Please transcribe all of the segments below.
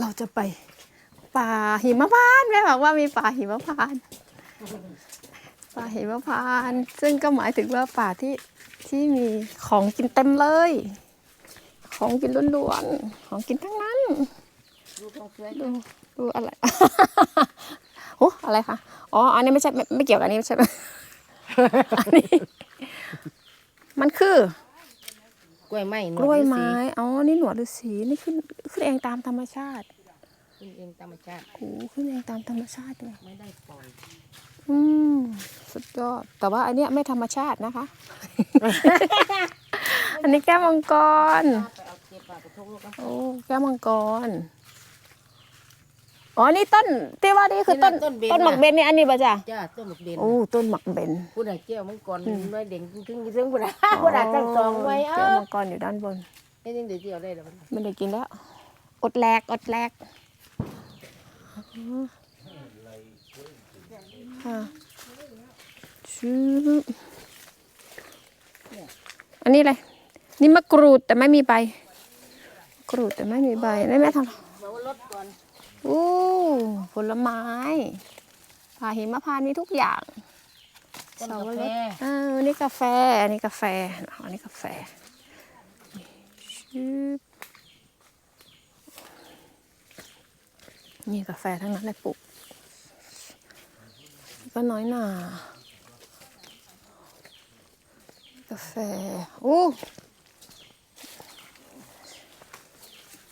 เราจะไปป่าหิมพานต์แม่บอกว่ามีป่าหิมพานต์ป่าหิมพานต์ซึ่งก็หมายถึงว่าป่าที่ที่มีของกินเต็มเลย ของกินล้วนๆของกินทั้งนั้น ดูของสวยดูดูอะไร โอ้อะไรคะ อ๋อ อันนี้ไม่ใช่ไม่ไม่เกี่ยวกับอันนี้ใช่ไหมอันนี้ มันคือ กล้วยไม้หนกล้วยฤาษีไม้อ๋อ นี่หนวดฤาษีนี่ขึ้นขึ้นเองตามธรรมชาติขึ้นเองธรรมชาติโอ้ขึ้นเองตามธรรมชาติเลยไม่ได้ปล่อยอืมสุดยอด แต่ว่าอันเนี้ยไม่ธรรมชาตินะคะ อันนี้แก้วมังกร ไปเอาเก็บปลากระทงลูกนะโอ้ แก้วมังกร อ๋อนี่ต้นที่ว่านี่คือต้นต้นหมักเบนนี่อันนี้ป่ะจ๊ะจ้าต้นหมกเบนโอ้ต้นหมักเบนผู้ใดแก้วมังกรน้อยเด่งถึงถึงผู้ใดผู้ใดตั้งสองไว้เอ้าแก้วมังกรอยู่ด้านบนเอ้ยยังเดี๋ยวเดียวได้แล้วมันไม่ได้กินแล้ว อดแลกอดแลกค่ะชื่ออันนี้อะไรนี่มะกรูดแต่ไม่มีใบมะกรูดแต่ไม่มีใบนี่แม่ทำบอกว่ารถก่อน โอ้ผลไม้ผ่าหิมพานต์มีทุกอย่างต้นสากาวแฟรสอ่าอันนี้กาแฟ อันนี้กาแฟอันนี้กาแฟชืบนี่กาแฟทั้งนั้นเลยปลูกก็น้อยหน่ากาแฟโอ้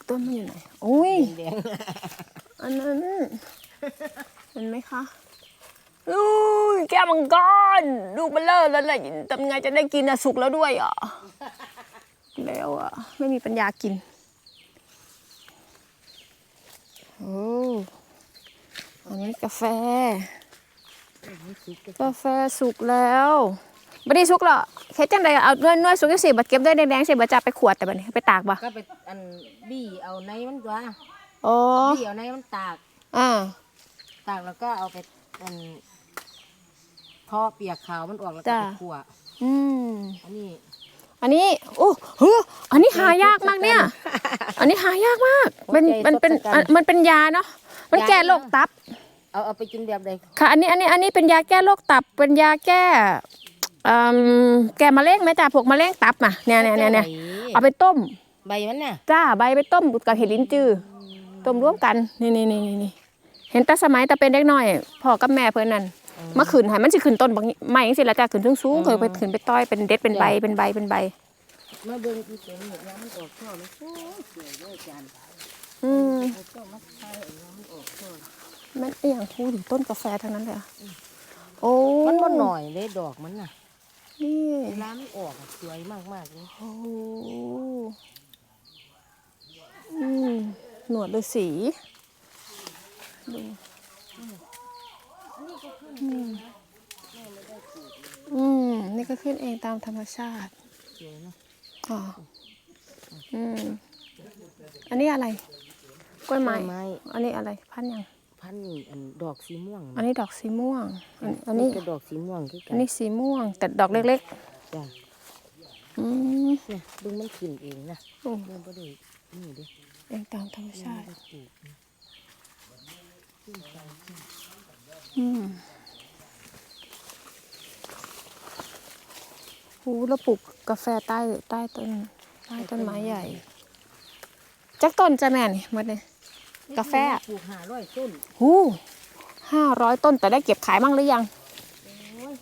ต้นมันอยู่ไหนโอ้ยแดง อันนั้นเห็นไหมคะอุ้ยแก้วมังกรลูกเบลเลอร์แล้วแหละทำไงจะได้กินอะสุกแล้วด้วยอะแล้วอะไม่มีปัญญากินโอ้อันนี้กาแฟนี่สุกก็กาแฟสุกแล้วไม่ได้สุกหรอกเฮ็ดจังไดเอาเนื้อเนื้อสุกจังสิบัดเก็บได้แดงๆสิบัดจะไปขวดแต่บัดนี้ไปตากบ่ก็ไปอันบี้เอาในมันตัว อ๋อบี้เอาในมันตาก อ่า ตากแล้วก็เอาไปอันพอเปียกขาวมันออกแล้วก็จ้ะ ไปคั่วอืม อันนี้อันนี้โอ้เฮ้ออันนี้หายากมากเนี่ย อันนี้หายากมากเป็นมันเป็นอะมันเป็นยาเนาะ มันแก้โรคตับ เอาเอาไปกินแบบใดค่ะ อันนี้อันนี้อันนี้เป็นยาแก้โรคตับ เป็นยาแก้อืมแก้มะเร็งไหมจ้าพวกมะเร็งตับน่ะเนี่ยเนี่ยเนี่ยเนี่ยเอาไปต้ม ใบมันน่ะจ้าใบไปต้มกับเห็ดลิ้นจือ ต้มร่วมกันนี่นี่นี่นี่นี่เห็นแต่สมัยแต่เป็นเด็กน้อยพ่อกับแม่เพิ่นนั่นมาขึ้นให้มันสิขึ้นต้นบางไม้จังซี่ละจ้าขึ้นสูงๆเคยไปขึ้นไปต้อยเป็นเด็ดเป็นใบเป็นใบเป็นใบมาเบิ่งที่เป็นเห็ดยางมันออกช่อเลยโอ้ยสวยเลยอาจารย์อืมเอาช่อมาใส่เอายางมันออกช่อมันอหย่างพูดถึงต้นกาแฟทั้งนั้นเลยอะโอ้มันบ่หน่อยเลยดอกมันน่ะนี่เวลามันออกอะสวยมากๆเลยโอ้อืม หนวดฤาษีดูอืมอืม นี่ก็ขึ้นเองตามธรรมชาติสวยเนาะอ๋ออืม อันนี้อะไร กล้วยไม้ไม้อันนี้อะไร พันธุ์ยังพันนี่อันดอกสีม่วง อันนี้ดอกสีม่วง อันอันนี้ก็ดอกสีม่วงคือกัอันนนี้สีม่วง แต่ดอกเล็กจ้ะๆอืมเนี่ยดูมันขึ้นเองนะโอ้เริ่มบ่ได้นี่เด้ เองตามธรรมชาติบ่ได้ปลูกนะอืมโอ้แล้วปลูกกาแฟใต้ใต้ต้นใต้ต้นไม้ใหญ่ จักต้นจะแม่นี่หมดเลยกาแฟปลูกหาร้อยต้นหูห้าร้อยต้นแต่ได้เก็บขายบ้างหรือยังโอ้ย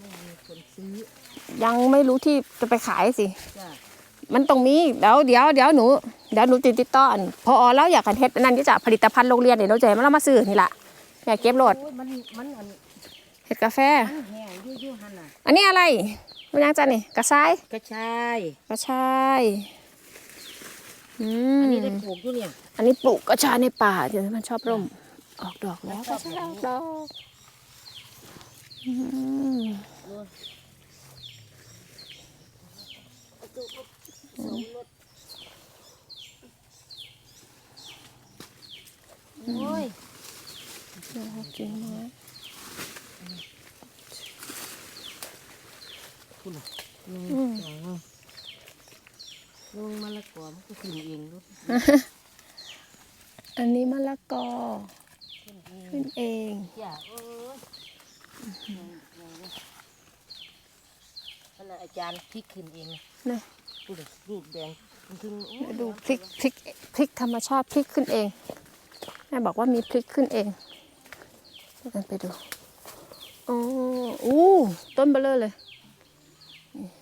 ไม่มีคนซื้อยังไม่รู้ที่จะไปขายสิจ้ะมันตรงนี้เดี๋ยวเดี๋ยวเดี๋ยวหนู เดี๋ยวหนูติดติดต่ออันพอแล้วอยากกันเฮ็ดอันนั่นที่จะผลิตภัณฑ์โรงเรียนเดี๋ยวเราจะให้มันเอามาซื้อนี่ล่ะอยากเก็บโหลดโอ้ยมันมันอันเห็ดกาแฟ มันแห้งยู่ๆหั่นน่ะอันนี้อะไรมันยังจะนี่กระชายกระชายกระชายอืมอันนี้ได้ปลูกอยู่เนี่ย อันนี้ปลูกกระชายในป่าเดี๋ยวมันชอบร่ม ออกดอกแล้วกระชายออกดอกอืม嗯โอ้ย เดี๋ยวเอากิ่งไม้ คุณน่ะ อืม ลงมะละก อันนี้มะละกอ ขึ้นเองขึ้นเอย่าเอ้ยขณะอาจารย์พลิกขึ้นเองนะดูดิดูแดงมันขึ้นดูพริกพริกพริกธรรมชาติพริกขึ้นเองแม่บอกว่ามีพริกขึ้นเองกันไปดูอ๋ออู้ต้นเบลเลอร์เลย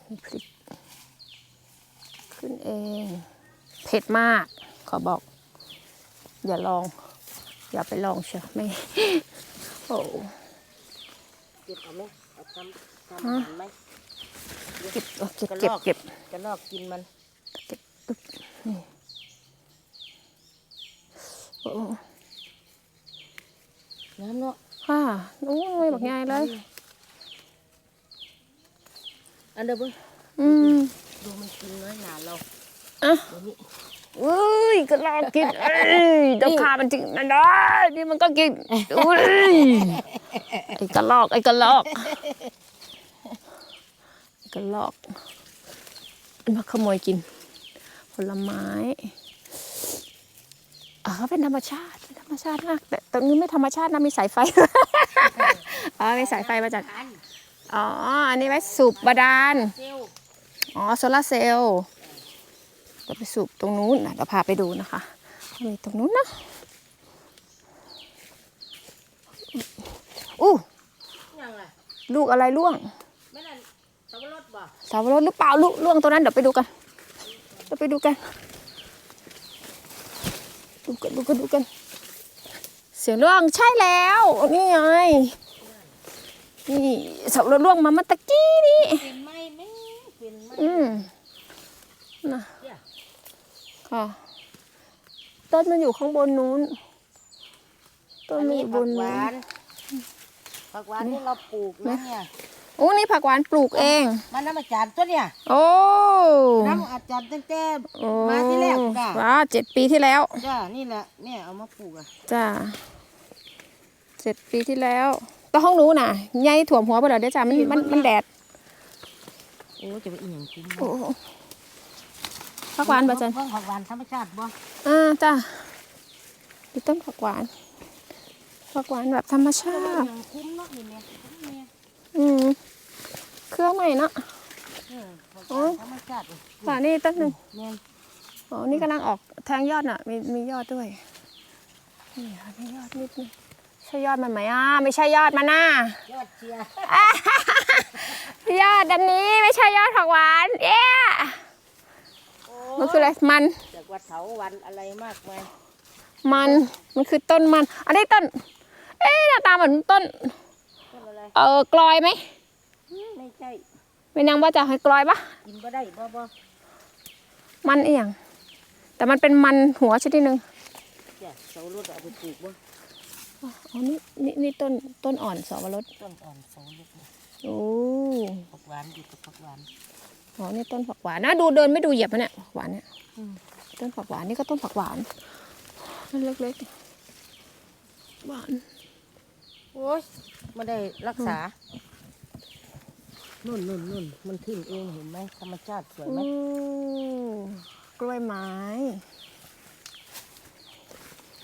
มีพริกขึ้นเอง เผ็ดมาก ขอบอก อย่าลอง อย่าไปลองเชียวไม่ โอ้เก็บเอาไหมเอาทำทำอาหารไหมเก็บเอาเก็บเก็บเก็บกระลอกกินมันเก็บปึ๊บนี่โอ้น้ำเนาะค่ะโอ้ยบักใหญ่เลยอันเดียวเบิ้งอืมดูมันกินน้อยหนาเราอะ เดี๋ยวนี้เอ้ยก็ลองกินเอ้ยเดี๋ยวพามันจริงนะได้นี่มันก็กินอุ้ยไอ้กระลอกไอ้กระลอกไอ้กระลอกมันมาขโมยกิน ผลไม้อ๋อเป็นธรรมชาติเป็นธรรมชาติมากแต่ตรงนี้ไม่ธรรมชาตินะมีสายไฟอ๋อมีสายไฟมาจากอันอ๋ออันนี้ไว้สูบบาดาลเซลลอ๋อโซลาร์เซลล์ เราไปสูบตรงนู้นนะเดี๋ยวพาไปดูนะคะมีตรงนู้นนะอู้ยังไงลูกอะไรล่วงไม่นั่นสับปะรดบ่สาวรสหรือเปล่าลูกล่วงตัวนั้นเดี๋ยวไปดูกันเดี๋ยวไปดูกัน ดูกันดูกันดูกัน เสียงล่วงใช่แล้วนี่ไงนี่สาวรสล่วงมาเมื่อตะกี้นี่ เป็นไหมไหมเป็นไหม อืมนะ เนี่ย ค่ะ ต้นมัน อยู่ข้างบนนู้นต้นอันมันอนี้ยู่บผักนหนู้วานนผักหวานที่เราปลูกนะเนี่ยโอ้นี่ผักหวานปลูกเอง มันน้ำอาจารย์ตัวเนี่ยโอ้น้ำอาจารย์ตั้งแต่โอ้มาที่แรกจ้ะว้าเจ็ดปีที่แล้วจ้านี่แหละแม่เอามาปลูกอะจ้าเจ็ดปีที่แล้วแต่ห้องหนูน่ะใหญ่ถ่วมหัวไปแล้วเด้อจ้ามันมันมันแดดโอ้จะไปอีหยังกินโอ้ผักหวานบ่จันเพิ่งผักหวานธรรมชาติบ่อ่าจ้า ดูต้นผักหวานผักหวานแบบธรรมชาอติย่างคุ้มเนาะนี่แม่คุ้มแม่อืมเครื่องใหม่เนาะเออผักหวานธรรมชาติเลยป่านี่ต้นหนึ่งแม่นอ๋อนี่กำลังออกแทงยอดน่ะ มีมียอดด้วยนี่ค่ะมียอดนิดนึงใช่ยอดมันไหมอะไม่ใช่ยอดมันน่ะยอดเชียร์ยอดอันนี้ไม่ใช่ยอดผักหวานเอ๊ะโอ้มันคืออะไรมันจากวัดเถาวันอะไรมากมาย มัน มันคือต้นมัน อันนี้ต้น เอ๊ะหน้าตาเหมือนต้น ต้นอะไรเออกลอยไหมไม่ใช่เป็นยังว่าจะให้กลอยปะกินบ่ได้บ่บ่มันเอียงแต่มันเป็นมันหัวชนิดหนึ่งจ้ะเสารถเอาไปปลูกบ่อ๋อนี่นี่นี่ต้นต้นอ่อนสวรสต้นอ่อนเสารถบ่โอ้ผักหวานอยู่กับผักหวานอ๋อนี่ต้นผักหวานนะดูเดินไม่ดูเหยียบมันเนี่ยผักหวานเนี่ยอืมต้นผักหวานนี่ก็ต้นผักหวานต้ นเล็กๆหวานโอ้ยไม่ได้รักษา นุ่นนุ่นนุ่นมันขึ้นเองเห็นไหมธรรมชาติสวยไหมอู้กล้วยไม้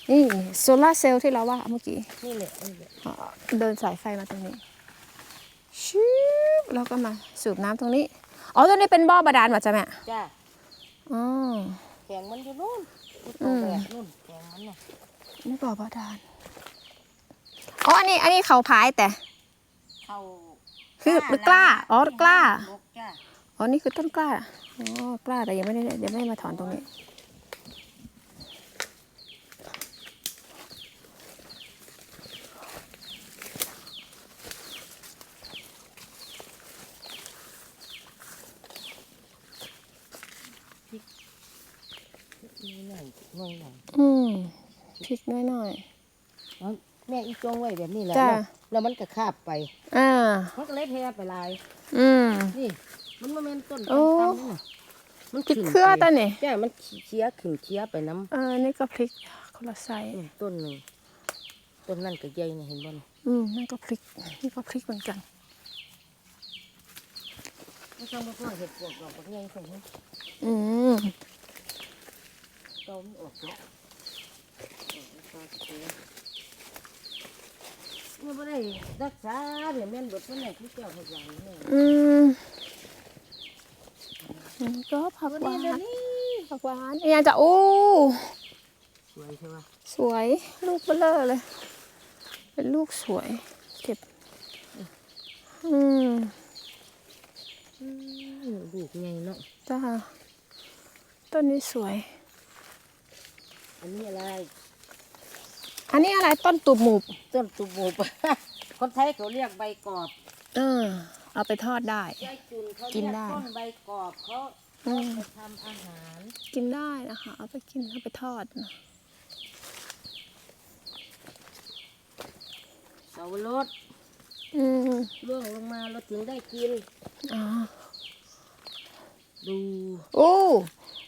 นี่โซลาร์เซลล์ที่เราว่าเมื่อกี้ นี่แหละนี่แหละอ่าเดินสายไฟมาตรงนี้ ชิบแล้วก็มาสูบน้ำตรงนี้ อ๋อตรงนี้เป็นบ่อบาดาลว่ะจ๊ะแม่ จ้าอ๋อแข็งมันอยู่นู่นที่ อืตัวมแบบนู่นแข็งมันน่ะนี่บ่อบาดาลอ๋ออันนี้ อันนี้เขาพายแต่ เข้าคือกล้าอ๋อกล้านกจ้าอ๋อ นี่คือต้นกล้า อ๋อ กล้าแต่ยังไม่ได้ยังไม่ได้มาถอนตรงนี้นี่หน่อยหน่อยหน่อย อืม พริกน้อยหน่อยเอาแม่อีจงไว้แบบนี้แหละจ้ะ แล้วแล้วมันก็คาบไปๆอ่า มันก็เลยแพร่ไปลาย อืม นี่ มันมาเป็นต้นโอ้ ตำๆนี่น่ะมันพริกขึ้นเครือไปตาเนี่ยจ้ามันเชียขึ้นเชียไปน้ำเออนี่ก็พริกคนละไซส์นี่ต้นหนึ่งต้นนั่นก็ใหญ่นะเห็นบ่นะอืมนั่นก็พริกนี่ก็พริกเหมือนกัน ไม่ต้องมาพ่อเห็ดปวกดอกบักใหญ่ใส่ให้อืมเตามันออกแล้ว ปลาเก๋เมื่อไม่ได้รักษาเดี๋ยวแม่นเบดเมื่อไหร่ที่เจ้าพยายามเนี่ยอืมมันก็ผักหวานเดี๋ยวนี้ผักหวานเนี่ยจะอู้สวยใช่ไหมสวยลูกเบลอเลย เป็นลูกสวย เก็บอืมอืมลูกไงเนาะจ้าต้นนี้สวย อันนี้อะไร อันนี้อะไรต้นตูบหมูบต้นตุบูบ คนไทยเขาเรียกใบกอบเออ เอาไปทอดได้ ยายจุนเขากิเรีนยกได้ ต้นใบกอบเขาอืมไปทำอาหารกินได้นะคะ เอาไปกินเอาไปทอดนะเสาวรสอืมล่วงลงมาเราถึงได้กิน อ๋อดูโอ้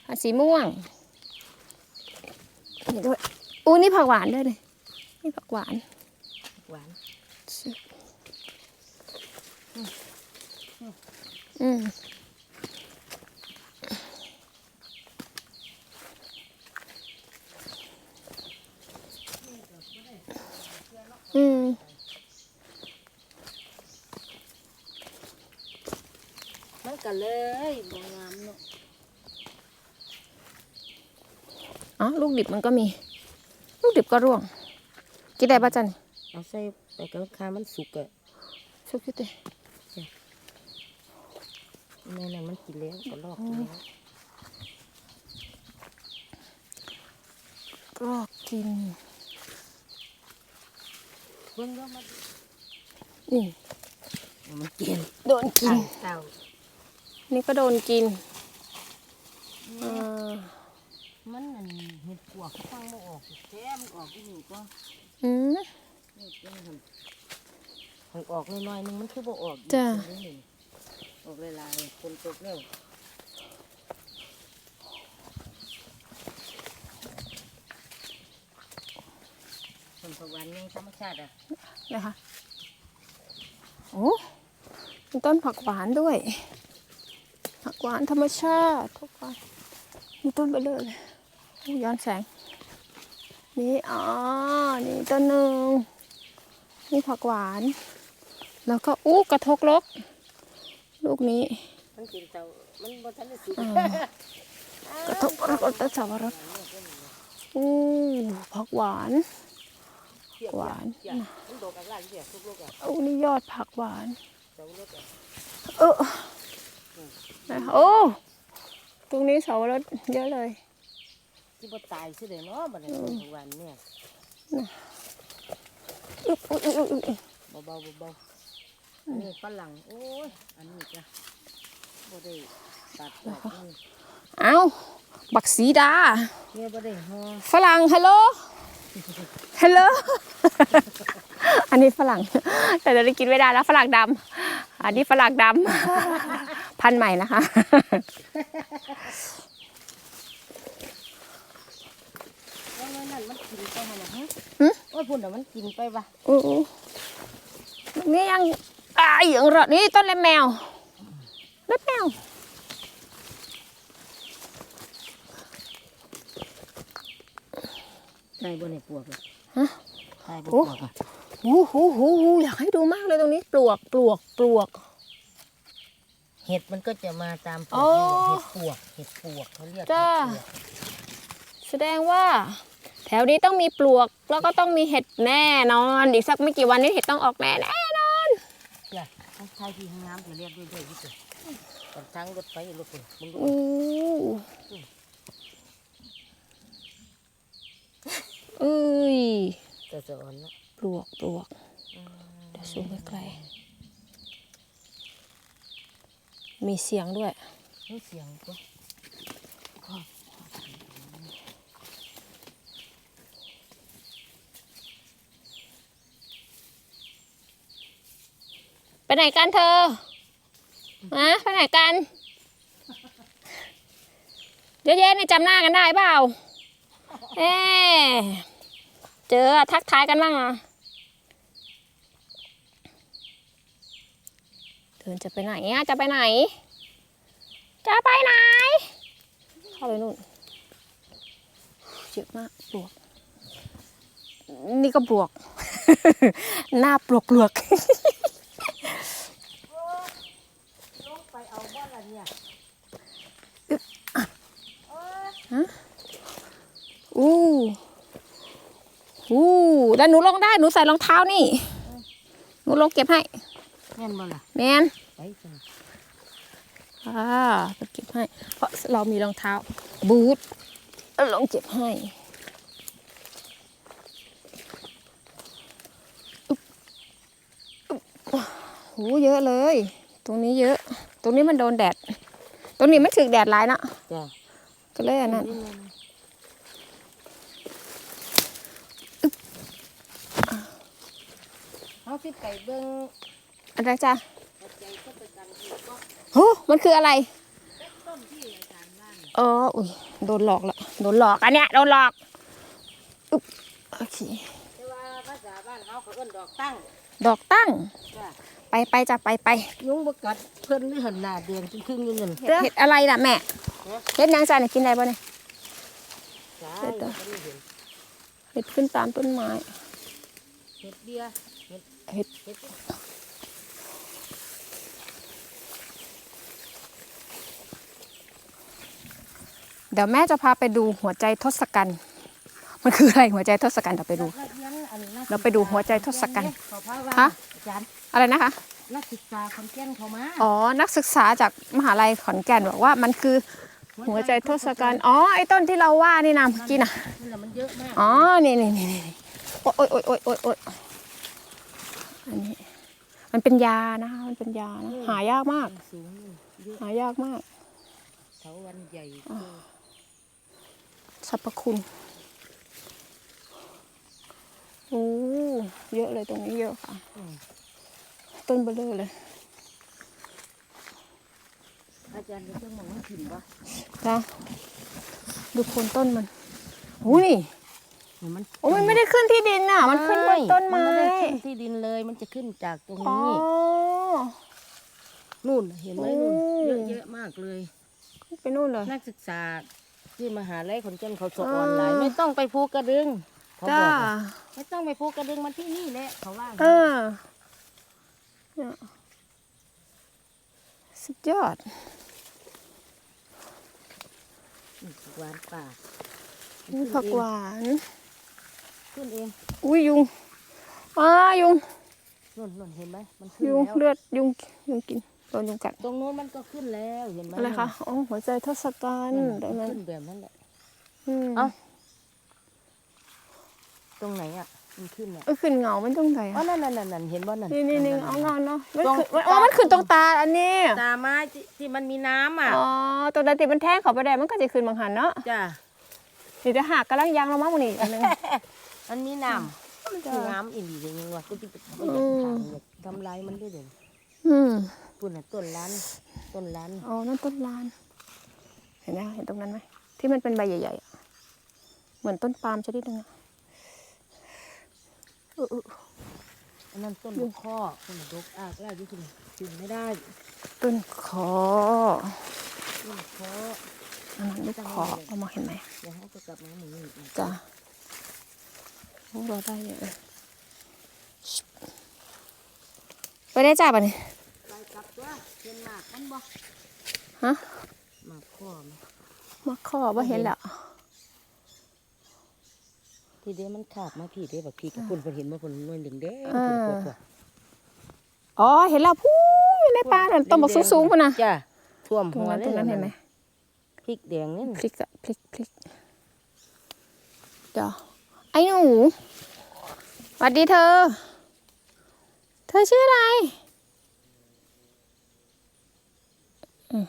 อันสีม่วงนี่ด้วยอู้นี่ผักหวานด้วยเลย นี่ผักหวานหวานอืมอืมมันก็เลยบงามเนาะอ๋อลูกดิบมันก็มี ลูกดิบก็ร่วง กินได้ป่ะจันเอาใส่ไปกับข้าวมันสุกอะชุบคิดดิแม่น่ะมันกินแล้วก็ลอกกินแล้วก็กินเบิ่งแล้วมันนี่มันกินโดนกินเต่านี่ก็โดนกินเออมันนั่นเห็ดปวกเขาฟังไม่ออกแท้มันออกที่นี่ก็ อืมนี่เป็นหันมันออกน้อยๆนึงมันคือบ่ออกอีกจ้ะอันนี้นี่ออกหลายๆคนตกแล้วคนประวันยังธรรมชาติอะนะคะโอ้มีต้นผักหวานด้วย ผักหวานธรรมชาติผักหวานมีต้นไปเลยโอ้ย้อนแสง นี่ อ๋อ นี่ต้นหนึ่งนี่ผักหวาน แล้วก็อู้กระทกลก ลูกนี้ มันกินเต่ามันบ่ทันได้สุกอ่ากระทกรสต้นสับปะรดอู้ผักหวานหวานเปียกมันดอกอะไรเปียกทุกลูกอะอู้นี่ยอดผักหวานเต่าลูกอะเออนะคะโอ้ ตรงนี้เสาวรสเยอะเลย ที่บ่ตายสิเลยเนาะบัดนี้คนประวันเนี่ยอุ๊ยอุ๊ยอุ๊ยอุ๊ยอุ๊ยเบาๆเบาๆอันนี้ฝรั่งโอ้ยอันนี้จ้ะบ่ได้ตัดออกนี่เอ้าบักสีดาเนี่ยบ่ได้ห่อฝรั่งฮัลโหลฮัลโหลอันนี้ฝรั่งแต่เราได้กินไม่ได้แล้วฝรั่งดำอันนี้ฝรั่งดำพันธุ์ใหม่นะคะ ว่าไว้นั่นมัน กินไปหั่นน่ะฮะหึโอ้ยพุ่นน่ะมันกินไปว่ะอู้อู้นี่ยังอ่าอย่างรอนี่ต้นเล็บแมวเล็บแมวตายบ่ได้ปวกอะฮะตายบ่โอ้ปวกอะหูหูหูหูอยากให้ดูมากเลยตรงนี้ปลวกปลวกปลวก เห็ดมันก็จะมาตามปวอ๋กอนี่แหละเห็ดปวกเห็ดปวกเขาเรียกจ้าเห็ดปวกแสดงว่า แถวนี้ต้องมีปลวกแล้วก็ต้องมีเห็ดแน่นอน อีกสักไม่กี่วันนี้เห็ดต้องออกแน่แน่นอนจ้ะต้องใช้ที่ห้องน้ำจะเรียกด้วยด้วยที่สุดตอนทั้งรถไฟรถไฟมึงดูอู้เอ้ยจะจะอ่อนเนาะปลวกปลวกเดี๋ยวซูมใกล้ๆมีเสียงด้วยนี่เสียงก็ ไปไหนกันเธอฮะไปไหนกัน เยอะแยะนี่จำหน้ากันได้เปล่า เอ๊เจอทักทายกันบ้างอะเดินจะไปไหนอะจะไปไหน จะไปไหน เข้าไปนู่นเยอะมากปลวก นี่ก็บวก หน้าปลวกปลวก ลงไปเอาบ่ละเนี่ย อู้อู้แล้วหนูลงได้หนูใส่รองเท้านี่ หนูลงเก็บให้แม่นบ่ล่ะแมนไปจังอ่าไปเก็บให้ เพราะเรามีรองเท้า บูทเอาลองเก็บให้อุ๊บอุ๊บโหเยอะเลย ตรงนี้เยอะ ตรงนี้มันโดนแดด ตรงนี้ไม่ถึงแดดร้ายนะจ้ะ ก็เลยอันนั้นเฮาสิไปเบิ่งอะไรจ้ะปัจจัยก็ไปกันที่ก็โหมันคืออะไรต้นที่อาจารย์ว่าเนี่ยเอออุ้ยโดนหลอกละโดนหลอกอันเนี้ยโดนหลอกอุ๊บโอเคแต่ว่าภาษาบ้านเฮาเขาเอิ้นดอกตั้ง ดอกตั้งจ้ะ ไปไปจ้ะไปไปยุงบ่กัดเพิ่นนี่หันหน้าแดงครึ่งๆนี่นั่นเห็ดอะไรล่ะแม่ฮะเห็ดนางจานยกินได้ปะเนี่ยจ้าเฮ็ดต่อบ่ได้เห็นเห็ดขึ้นตามต้นไม้เฮ็ดเบียร์เฮ็ดเห็ดเฮ็ดเดี๋ยวแม่จะพาไปดูหัวใจทศกัณฐ์มันคืออะไรหัวใจทศกัณฐ์เดี๋ยวไปดูนักเรียนอันนักเราไปดูหัวใจทศกัณฐ์เขาพาว่าฮะ อาจารย์อะไรนะคะ นักศึกษาคอนแก่นเขามาอ๋อ นักศึกษาจากมหาลัยขอนแก่นบอกว่ามันคือหัวใจทศกัณฐ์อ๋อไอ้ต้นที่เราว่านี่นะเมื่อกี้นะนั่นแหละมันเยอะมากอ๋อนี่นี่นี่นี่โอ๊ยโอ๊ยโอ๊ยโอ๊ยโอ๊ยอันนี้ มันเป็นยานะคะ มันเป็นยานะหายากมาก สูงนี่เยอะหายากมากเถาวันใหญ่สรรพคุณโอ้เยอะเลยตรงนี้เยอะค่ะ ต้นเบลอเลย อาจารย์จะต้องมองว่าถิ่นปะนะดูโคนต้นมันโอ้นี่มันโอ้มันไม่ได้ขึ้นที่ดินน่ะ มันขึ้นบนต้นไม้นไม่ได้ขึ้นที่ดินเลย มันจะขึ้นจากตรงอ๋อ นี้นู่นเห็นไหมนู่นโอ้ เยอะเยอะมากเลย ขึ้นไปนู่นเลย นักศึกษาที่มหาลัยขอนแก่นเขาสอนออนไลน์ไม่ต้องไปภูกระดึงเขาจ้าบอกอะไม่ต้องไปภูกระดึงมันที่นี่แหละเขาว่าเออเนี่ย สุดยอดนี่หวานป่านี่ผักหวานขึ้นเองอุ้ยยุงอ้ายุงนู่นนู่นเห็นไหมมันขึ้นยุงแล้วเลือดยุงยุงกินโดนยุงกัดตรงโน้นมันก็ขึ้นแล้วเห็นไหมอะไรคะอ๋อหัวใจทศกัณนั่ฐ์นตรงมันั้นนขึ้นแบบนั้นแหละอืมเอ้าตรงไหนอะ มันขึ้นอะเออขึ้นเงามันตรงไหนอ๋ออะนั่นนั่นนั่นนั่นเห็นบ่นั่นนี่นี่นี่ๆๆเอาเงาเนาะมันตรงขึ้นอ๋อมันขึ้นตรงตาอันนี้ตาไม้ที่ที่มันมีน้ำอะอ๋อตัวนั้นติมันแท่งเขาไปได้มันก็จะขึ้นบางหันเนาะจ้ะนี่จะหักกำลังยางเรามั้งมันนี่อันนึงมันมีน้ำมันคือน้ำอีหลีอย่างนี้วะก็จะไปทำอยากทางอยากทำลายมันด้วยเดี๋ยวอืมปุ่นน่ะต้นล้านต้นล้านอ๋อนั่นต้นลาน เห็นไหมเห็นตรงนั้นไหมที่มันเป็นใบใหญ่ๆอะเหมือนต้นปาล์มชนิดนึงอะเอันนั้นต้นลูกข้อต้นดกอากแล้วที่คุณกินไม่ได้ ต้นคอต้นลูกข้ออันนั้นลูกคอเอามาเห็นไหมเดี๋ยวเขาจะกลับมาหนอีกจ้ะโอ้เราได้เลยไปได้จ้าป่ะนี่ยไปกลับตัวเห็นหมากมันบ่ฮะหมากข้อมันมาคอว่เห็นแล้ว ทีเดียวมันขาดมาพี่เด้แบบพี่กับคุณเพิ่นเห็นว่าเพิ่นนวลแดงๆอ่าเพิ่นกลัวอ๋อเห็นแล้วพูอยู่ในป่าน่ะต้นบักสูงๆพุ่นนะจ้ะท่วมตรงหัวนั้นเลตรยงนั้นเห็นไหมพริกแดงนี่พลิกอะพลิกพลิกเดี๋ยวไอ้หนูสวัสดีเธอ เธอชื่ออะไรอืม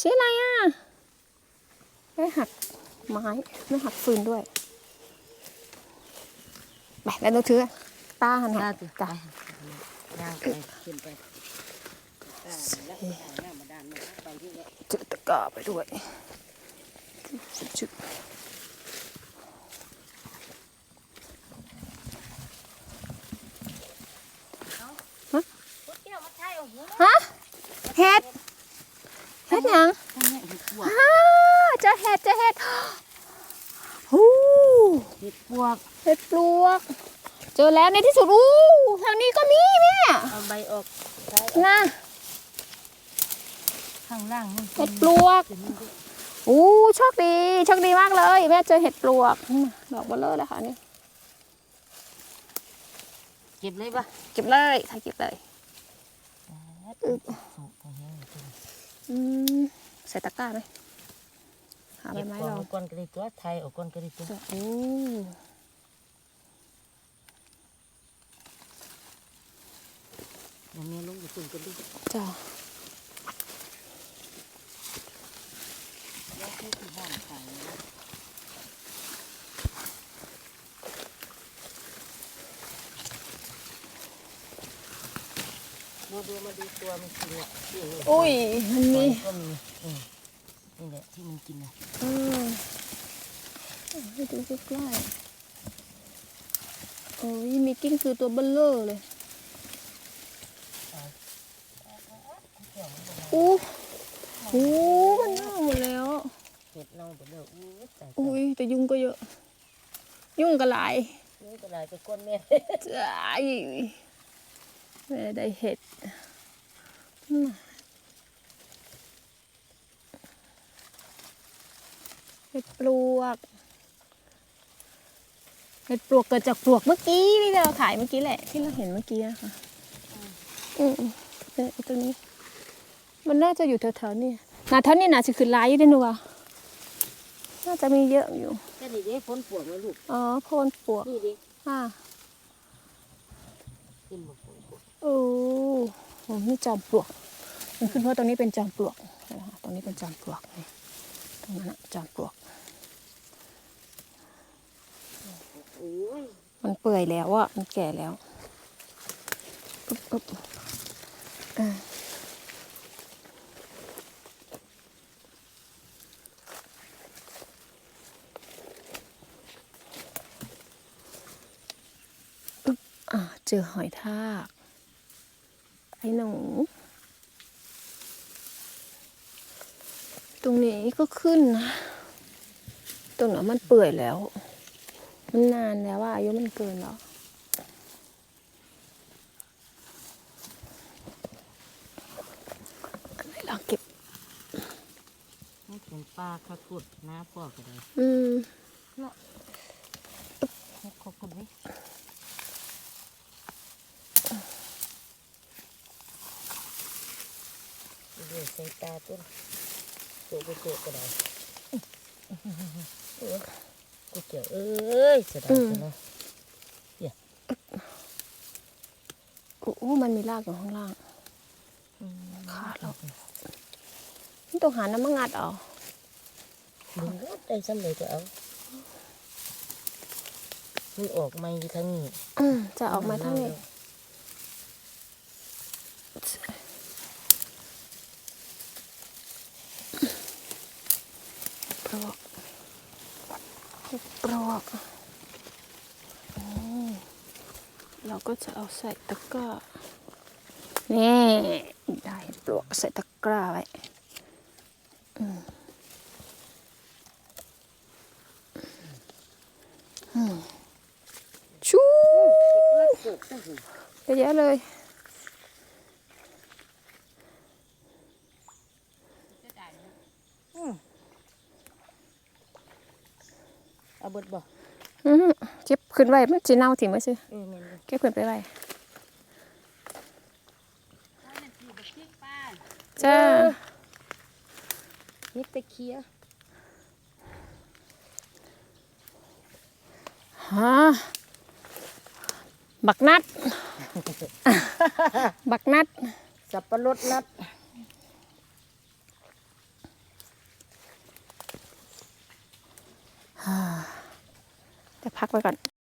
ชื่ออะไรอะ ไม่หักไม้ ไม่หักฟืนด้วย ไปแล้วหนูถือตาหันน่าหัจะจ้ะย่างไปขึ้นไปอ่าแล้วเอาหน้ามาด้านมาไปที่เนี่ยจุดตะกร้าไปด้วยจุดพุทธเจ้ามาใช่โอ้โหฮะเห็ดเห็ดหยังทั้งนี้เห็ดปวกอ้าเจอเห็ดเจอเห็ดฮู้ เห็เห็ดปวกเห็ดปลวก เจอแล้วในที่สุดอู้ทางนี้ก็มีแม่เอาใบออกใช้นะข้างล่างนี่เห็ดปลวกเดี๋ยวนี้ดิอู้โชคดีโชคดีมากเลยแม่เจอเห็ดปลวกอืมดอกเบลเลอร์แล้วค่ะนี่เก็บเลยปะเก็บเลยถ่ายเก็บเลยอึบสุกเอาแห้งเลยอืมใส่ตะกร้าไหมหาใบเก็บไม้กองรองเอาก้อนกระดิตัวไทยเอาก้อนกระดิตัวโอ้เดี๋ยวแม่ลงไปตุ่มกันดิจ้าแล้วที่ที่ห้องขายนะดูดูมาดูตัวมันกินเนี่ยนี่นี่อุ้ยมันมีก็มีอืม นี่แหละที่มันกินนะอืมให้ดูใกล้ๆโอ้ยมีกิ้งคือตัวเบลเลอร์เลยอู้หูมันเน่าหมดแล้วเห็ดเน่าไปแล้วอู้ตายอุ้ยแต่ยุงก็เยอะ ยุ่งก็หลายนี่ก็ได้ไปก้นแม่จ้ายแม่ได้เห็ดอืม เห็ดปลวก เห็ดปลวกเกิดจากปลวกเมื่อกี้ที่เราขายเมื่อกี้แหละ ที่เราเห็นเมื่อกี้นะคะอืมเนี่ยไอ้ตรงนี้ มันน่าจะอยู่แถวๆนี่นาท่านนี่น่าจะคือไลท์ด้วยนัวน่าจะมีเยอะอยู่แค่นี้เด้พ้นปวดแล้วลูก อ๋อโพนปลวก นี่ดิอ่าขึ้นมาปวดปวดโอ้โหนี่จอมปลวก มันขึ้นเพราะตรงนี้เป็นจอมปลวกนะคะตรงนี้เป็นจอมปลวกนี่ต รงนั้นนะจอมปลวกโอ้ยมันเปื่อยแล้วอะมันแก่แล้วอึ๊บอึ๊บอ่าอึ๊บอ่าเจอหอยทาก ไอ้หนู รงนี้ก็ขึ้นนะ ตรงนั้นมันเปื่อยแล้ว มันนานแล้วว่าอายุมันเกินแล้วอันไหนลองเก็บนี่เป็นปลาข้าวขุดน้าพ่อก็ได้อืมให้ครบกันไหมเดี๋ยวใส่ตาต้น โจกไปโจกก็ได้โอ้ยกูเจ๋อเอ้ยเสียดายจังเลยอู้มันมีรากอยู่ข้างล่างขาดแล้วนี่ต้องหาน้ำมังงัดเอาดึงรถได้ซ้ำเลยจะเอามันออกมาอยู่ทางนี้อืมจะออกมาทั้งนี้ปลวกปลวกอืม เราก็จะเอาใส่ตะกร้า นี่ได้ปลวกใส่ตะกร้าไว้อืมอืมชูเยอะแยะเลย เอาเบิดบ่อือเก็บขึ้นไว้มันจีเน่าถิ่มไว้สิเออแม่นเก็บขึ้นไปไว้จ้านี่ตะเคียฮะบักนัด บักนัด สับปะรดนัด พักไว้ก่อน